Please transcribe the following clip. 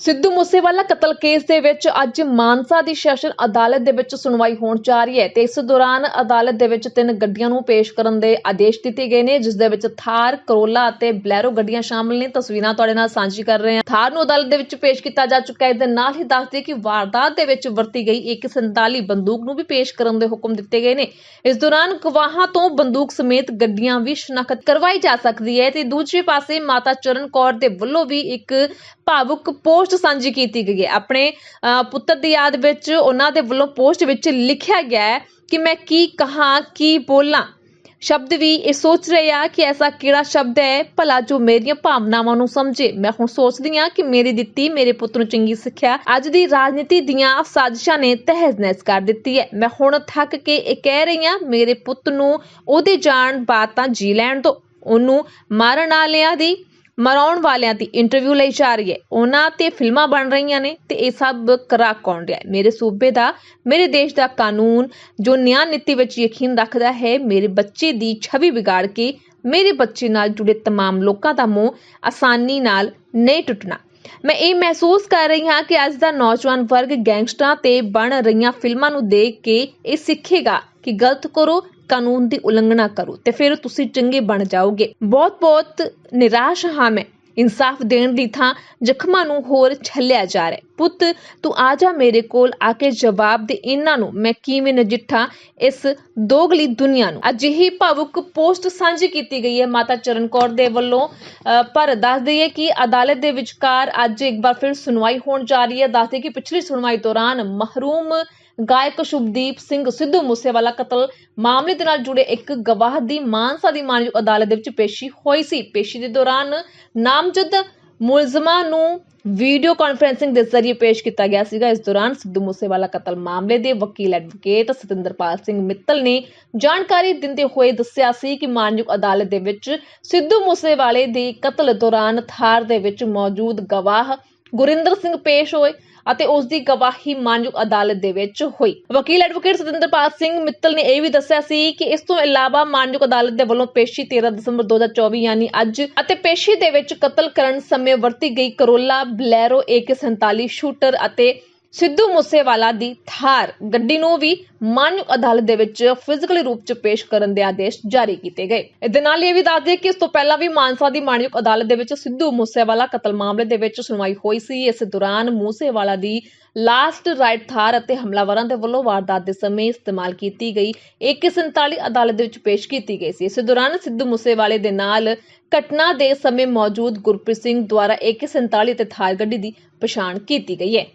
ਸਿੱਧੂ ਮੂਸੇਵਾਲਾ ਕਤਲ ਕੇਸ ਦੇ ਵਿੱਚ ਅੱਜ ਮਾਨਸਾ ਦੀ ਸੈਸ਼ਨ ਅਦਾਲਤ ਦੇ ਵਿੱਚ ਸੁਣਵਾਈ ਹੋਣ ਜਾ ਰਹੀ ਹੈ ਤੇ ਇਸ ਦੌਰਾਨ ਅਦਾਲਤ ਦੇ ਵਿੱਚ ਤਿੰਨ ਗੱਡੀਆਂ ਨੂੰ ਪੇਸ਼ ਕਰਨ ਦੇ ਆਦੇਸ਼ ਦਿੱਤੇ ਗਏ ਨੇ, ਜਿਸ ਦੇ ਵਿੱਚ ਥਾਰ, ਕਰੋਲਾ ਅਤੇ ਬਲੈਰੋ ਗੱਡੀਆਂ ਸ਼ਾਮਲ ਨੇ। ਤਸਵੀਰਾਂ ਤੁਹਾਡੇ ਨਾਲ ਸਾਂਝੀ ਕਰ ਰਹੇ ਹਾਂ। ਥਾਰ ਨੂੰ ਅਦਾਲਤ ਦੇ ਵਿੱਚ ਪੇਸ਼ ਕੀਤਾ ਜਾ ਚੁੱਕਾ ਹੈ। ਦੇ ਨਾਲ ਹੀ ਦੱਸ ਦਈਏ ਕਿ ਵਾਰਦਾਤ ਦੇ ਵਿੱਚ ਵਰਤੀ ਗਈ ਇੱਕ 47 ਬੰਦੂਕ ਨੂੰ ਵੀ ਪੇਸ਼ ਕਰਨ ਦੇ ਹੁਕਮ ਦਿੱਤੇ ਗਏ ਨੇ। ਇਸ ਦੌਰਾਨ ਗਵਾਹਾਂ ਤੋਂ ਬੰਦੂਕ ਸਮੇਤ ਗੱਡੀਆਂ ਵੀ ਸ਼ਨਾਖਤ ਕਰਵਾਈ ਜਾ ਸਕਦੀ ਹੈ ਤੇ ਦੂਜੇ ਪਾਸੇ ਮਾਤਾ ਚਰਨ ਕੌਰ ਦੇ ਵੱਲੋਂ ਵੀ ਇੱਕ ਭਾਵੁਕ ਪੋਸਟ ਸਾਂਝੀ ਕੀਤੀ ਗਈ ਹੈ। ਆਪਣੇ ਪੁੱਤਰ ਦੀ ਯਾਦ ਵਿੱਚ ਉਹਨਾਂ ਦੇ ਵੱਲੋਂ ਪੋਸਟ ਵਿੱਚ ਲਿਖਿਆ ਗਿਆ ਹੈ ਕਿ ਮੈਂ ਕੀ ਕਹਾਂ, ਕੀ ਬੋਲਾਂ। ਸ਼ਬਦ ਵੀ ਇਹ ਸੋਚ ਰਹੇ ਆ ਕਿ ਐਸਾ ਕਿਹੜਾ ਸ਼ਬਦ ਹੈ, ਭਲਾ ਜੋ ਮੇਰੀਆਂ ਭਾਵਨਾਵਾਂ ਨੂੰ ਸਮਝੇ। ਮੈਂ ਹੁਣ ਸੋਚਦੀ ਹਾਂ ਕਿ ਮੇਰੀ ਦਿੱਤੀ, ਮੇਰੇ ਪੁੱਤ ਨੂੰ ਚੰਗੀ ਸਿੱਖਿਆ, ਅੱਜ ਦੀ ਰਾਜਨੀਤੀ ਦੀਆਂ ਸਾਜ਼ਿਸ਼ਾਂ ਨੇ ਤਹਿਜ਼-ਨਹਿਜ਼ ਕਰ ਦਿੱਤੀ ਹੈ। ਮੈਂ ਹੁਣ ਥੱਕ ਕੇ ਇਹ ਕਹਿ ਰਹੀ ਹਾਂ, ਮੇਰੇ ਪੁੱਤ ਨੂੰ ਉਹਦੇ ਜਾਣ ਬਾਤਾਂ ਜੀ ਲੈਣ ਦਿਓ। ਉਹਨੂੰ ਮਾਰਨ ਵਾਲਿਆਂ ਦੀ ਮਰਾਉਣ ਵਾਲਿਆਂ ਦੀ ਇੰਟਰਵਿਊ ਲਈ ਜਾ ਰਹੀ ਹੈ ਉਹਨਾਂ ਤੇ ਫਿਲਮਾਂ ਬਣ ਰਹੀਆਂ ਨੇ ਤੇ ਇਹ ਸਭ ਕਰਾ ਕੌਣ ਰਿਹਾ ਹੈ ਮੇਰੇ ਸੂਬੇ ਦਾ ਮੇਰੇ ਦੇਸ਼ ਦਾ ਕਾਨੂੰਨ ਜੋ ਨਿਆਂ ਨੀਤੀ ਵਿੱਚ ਯਕੀਨ ਰੱਖਦਾ ਹੈ ਮੇਰੇ ਬੱਚੇ ਦੀ ਛਵੀ ਵਿਗਾੜ ਕੇ ਮੇਰੇ ਬੱਚੇ ਨਾਲ ਜੁੜੇ तमाम ਲੋਕਾਂ ਦਾ ਮੋਹ ਆਸਾਨੀ ਨਾਲ ਨਹੀਂ ਟੁੱਟਣਾ ਮੈਂ ਇਹ ਮਹਿਸੂਸ ਕਰ ਰਹੀ ਹਾਂ ਕਿ ਅੱਜ ਦਾ ਨੌਜਵਾਨ ਵਰਗ ਗੈਂਗਸਟਰਾਂ ਤੇ ਬਣ ਰਹੀਆਂ ਫਿਲਮਾਂ ਨੂੰ ਦੇਖ ਕੇ ਇਹ ਸਿੱਖੇਗਾ ਕਿ ਗਲਤ ਕਰੋ ਕਾਨੂੰਨ ਦੀ ਉਲੰਘਣਾ ਕਰੋ ਤੇ ਫਿਰ ਤੁਸੀਂ ਚੰਗੇ ਬਣ ਜਾਓਗੇ। ਬਹੁਤ ਬਹੁਤ ਨਿਰਾਸ਼ ਹਾਂ ਮੈਂ। ਇਨਸਾਫ ਦੇਣ ਦੀ ਥਾਂ ਜ਼ਖਮਾਂ ਨੂੰ ਹੋਰ ਛੱਲਿਆ ਜਾ ਰਿਹਾ ਪੁੱਤ, ਤੂੰ ਆ ਜਾ ਮੇਰੇ ਕੋਲ, ਆ ਕੇ ਜਵਾਬ ਦੇ ਇਹਨਾਂ ਨੂੰ। ਮੈਂ ਕਿਵੇਂ ਨਜਿੱਠਾਂ ਇਸ ਦੋਗਲੀ ਦੁਨੀਆ ਨੂੰ? ਅਜਿਹੀ ਭਾਵੁਕ ਪੋਸਟ ਸਾਂਝੀ ਕੀਤੀ ਗਈ ਹੈ ਮਾਤਾ ਚਰਨ ਕੌਰ ਦੇ ਵੱਲੋਂ। ਪਰ ਦੱਸ ਦਈਏ ਕਿ ਅਦਾਲਤ ਦੇ ਵਿਚਕਾਰ ਅੱਜ ਇੱਕ ਵਾਰ ਫਿਰ ਸੁਣਵਾਈ ਹੋਣ ਜਾ ਰਹੀ ਹੈ। ਦੱਸ ਦਈਏ ਕਿ ਪਿਛਲੀ ਸੁਣਵਾਈ ਦੌਰਾਨ ਮਹਰੂਮ ਗਾਇਕ ਸ਼ੁਭਦੀਪ ਸਿੰਘ ਸਿੱਧੂ ਮੂਸੇਵਾਲਾ ਕਤਲ ਮਾਮਲੇ ਦੇ ਨਾਲ ਜੁੜੇ ਇੱਕ ਗਵਾਹ ਦੀ ਮਾਨਸਾ ਦੀ ਮਾਨਯੋਗ ਅਦਾਲਤ ਦੇ ਵਿੱਚ ਪੇਸ਼ੀ ਹੋਈ ਸੀ। ਪੇਸ਼ੀ ਦੇ ਦੌਰਾਨ ਨਾਮਜ਼ਦ ਮੁਲਜ਼ਮਾਂ ਨੂੰ ਵੀਡੀਓ ਕਾਨਫਰੈਂਸਿੰਗ ਦੇ ਜ਼ਰੀਏ ਪੇਸ਼ ਕੀਤਾ ਗਿਆ ਸੀਗਾ। ਇਸ ਦੌਰਾਨ ਸਿੱਧੂ ਮੂਸੇਵਾਲਾ ਕਤਲ ਮਾਮਲੇ ਦੇ ਵਕੀਲ ਐਡਵੋਕੇਟ ਸਤਿੰਦਰਪਾਲ ਸਿੰਘ ਮਿੱਤਲ ਨੇ ਜਾਣਕਾਰੀ ਦਿੰਦੇ ਹੋਏ ਦੱਸਿਆ ਸੀ ਕਿ ਮਾਨਯੋਗ ਅਦਾਲਤ ਦੇ ਵਿੱਚ ਸਿੱਧੂ ਮੂਸੇਵਾਲੇ ਦੇ ਕਤਲ ਦੌਰਾਨ ਥਾਰ ਦੇ ਵਿੱਚ ਮੌਜੂਦ ਗਵਾਹ ਗੁਰਿੰਦਰ ਸਿੰਘ ਪੇਸ਼ ਹੋਏ। ਅਤੇ ਉਸ ਦੀ ਗਵਾਹੀ ਮਾਨਯੋਗ ਅਦਾਲਤ ਦੇ ਵਿੱਚ ਹੋਈ। ਵਕੀਲ ਐਡਵੋਕੇਟ ਸਤਿੰਦਰਪਾਲ ਸਿੰਘ ਮਿੱਤਲ ਨੇ ਇਹ ਵੀ ਦੱਸਿਆ ਸੀ ਕਿ ਇਸ ਤੋਂ ਇਲਾਵਾ ਮਾਨਯੋਗ ਅਦਾਲਤ ਦੇ ਵੱਲੋਂ ਪੇਸ਼ੀ 13 ਦਸੰਬਰ 2024 ਯਾਨੀ ਅੱਜ ਅਤੇ ਪੇਸ਼ੀ ਦੇ ਵਿੱਚ ਕਤਲ ਕਰਨ ਸਮੇਂ ਵਰਤੀ ਗਈ ਕਰੋਲਾ ਬਲੈਰੋ AK47 ਸ਼ੂਟਰ ਅਤੇ ਸਿੱਧੂ ਮੂਸੇਵਾਲਾ ਦੀ ਥਾਰ। ਗੱਡੀ ਨੂੰ ਵੀ ਮਾਨਯੋਗ ਅਦਾਲਤ ਦੇ ਵਿੱਚ ਫਿਜ਼ੀਕਲੀ ਰੂਪ 'ਚ ਪੇਸ਼ ਕਰਨ ਦੇ ਆਦੇਸ਼ ਜਾਰੀ ਕੀਤੇ ਗਏ। ਇਹਦੇ ਨਾਲ ਇਹ ਵੀ ਦੱਸ ਦਈਏ ਕਿ ਇਸ ਤੋਂ ਪਹਿਲਾਂ ਵੀ ਮਾਨਸਾ ਦੀ ਮਾਨਯੋਗ ਅਦਾਲਤ ਦੇ ਵਿੱਚ ਸਿੱਧੂ ਮੂਸੇਵਾਲਾ ਕਤਲ ਮਾਮਲੇ ਦੇ ਵਿੱਚ ਸੁਣਵਾਈ ਹੋਈ ਸੀ। ਇਸ ਦੌਰਾਨ ਮੂਸੇਵਾਲਾ ਦੀ ਲਾਸਟ ਰਾਈਟ ਥਾਰ ਅਤੇ ਹਮਲਾਵਰਾਂ ਦੇ ਵੱਲੋਂ ਵਾਰਦਾਤ ਦੇ ਸਮੇਂ ਇਸਤੇਮਾਲ ਕੀਤੀ ਗਈ। AK47 ਅਦਾਲਤ ਦੇ ਵਿੱਚ ਪੇਸ਼ ਕੀਤੀ ਗਈ ਸੀ। ਇਸ ਦੌਰਾਨ ਸਿੱਧੂ ਮੂਸੇਵਾਲੇ ਦੇ ਨਾਲ ਘਟਨਾ ਦੇ ਸਮੇਂ ਮੌਜੂਦ ਗੁਰਪ੍ਰੀਤ ਸਿੰਘ ਦੁਆਰਾ AK47 ਅਤੇ ਥਾਰ ਗੱਡੀ ਦੀ ਪਛਾਣ ਕੀਤੀ ਗਈ ਹੈ।